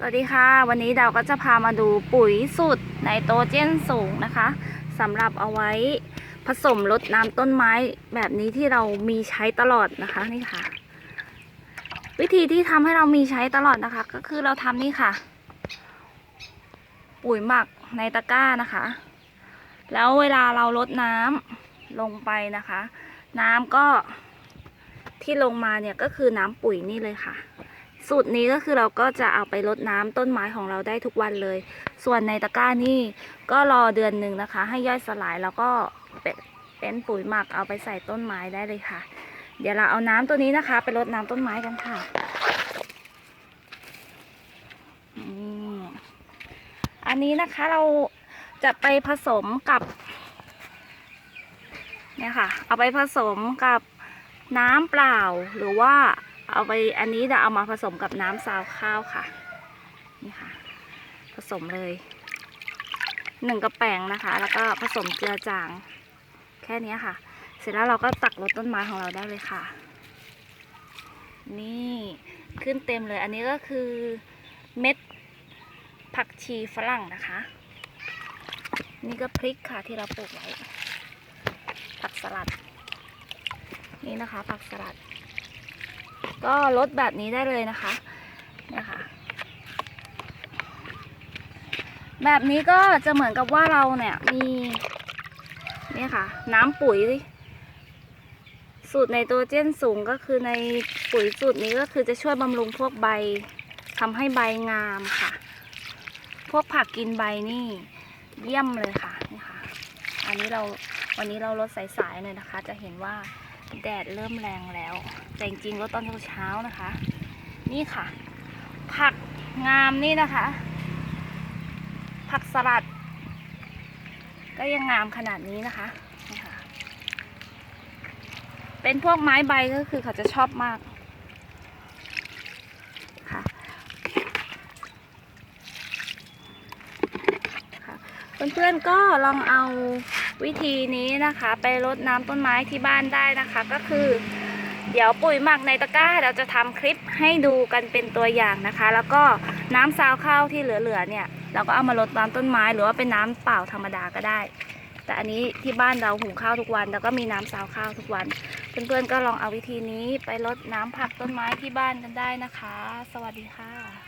สวัสดีค่ะ วันนี้ดาวก็จะพามาดูปุ๋ยสูตรไนโตรเจนสูงนะคะสำหรับเอาไว้ผสมรดน้ำต้นไม้แบบนี้ที่เรามีใช้ตลอดนะคะนี่ค่ะ วิธีที่ทำให้เรามีใช้ตลอดนะคะ ก็คือเราทำนี่ค่ะ ปุ๋ยหมักในตะกร้านะคะ แล้วเวลาเราลดน้ำลงไปนะคะ น้ำก็ที่ลงมาเนี่ยก็คือน้ำปุ๋ยนี่เลยค่ะ สูตรนี้ก็คือเราก็จะเอาไปรดน้ำต้นไม้ของเราได้ทุกวันเลย ส่วนในตะกร้านี่ก็รอเดือนหนึ่งนะคะ ให้ย่อยสลายแล้วก็เป็นเป็นปุ๋ยหมักเอาไปใส่ต้นไม้ได้เลยค่ะ เดี๋ยวเราเอาน้ำตัวนี้นะคะ ไปรดน้ำต้นไม้กันค่ะอันนี้นะคะเราจะไปผสมกับเนี่ยค่ะ เอาไปผสมกับน้ำเปล่าหรือว่า เอาไปอันนี้จะเอามาผสมกับน้ำซาวข้าวค่ะ นี่ค่ะ ผสมเลยหนึ่งกระแป้งนะคะ แล้วก็ผสมเจือจาง แค่นี้ค่ะ เสร็จแล้วเราก็ตักรดต้นไม้ของเราได้เลยค่ะ นี่ขึ้นเต็มเลย อันนี้ก็คือเม็ดผักชีฝรั่งนะคะ นี่ก็พริกค่ะที่เราปลูกไว้ ผักสลัด นี่นะคะ ผักสลัด ก็ลดแบบนี้ได้เลยนะคะนะคะ แบบนี้ก็จะเหมือนกับว่าเราเนี่ยมีนี่ค่ะ น้ำปุ๋ย สูตรในตัวเจนสูงก็คือในปุ๋ยสูตรนี้ก็คือจะช่วยบำรุงพวกใบทำให้ใบงามค่ะ พวกผักกินใบนี่เยี่ยมเลยค่ะนี่ค่ะ อันนี้เราวันนี้เราลดสายๆเลยนะคะ จะเห็นว่า แดดเริ่มแรงแล้ว แต่จริงๆแล้วตอนเช้าๆนะคะ นี่ค่ะ ผักงามนี่นะคะ ผักสลัด ก็ยังงามขนาดนี้นะคะนี่ค่ะเป็นพวกไม้ใบก็คือเขาจะชอบมากค่ะค่ะ เพื่อนๆก็ลองเอาวิธีนี้นะคะ ไปรดน้ำต้นไม้ที่บ้านได้นะคะ ก็คือ เดี๋ยวปุ๋ยหมักในตะกร้าเราจะทำคลิปให้ดูกันเป็นตัวอย่างนะคะ แล้วก็น้ำซาวข้าวที่เหลือๆเนี่ย เราก็เอามารดน้ำต้นไม้หรือว่าเป็นน้ำเปล่าธรรมดาก็ได้ แต่อันนี้ที่บ้านเราหุงข้าวทุกวัน แล้วก็มีน้ำซาวข้าวทุกวัน เพื่อนๆก็ลองเอาวิธีนี้ไปรดน้ำผักต้นไม้ที่บ้านกันได้นะคะ สวัสดีค่ะ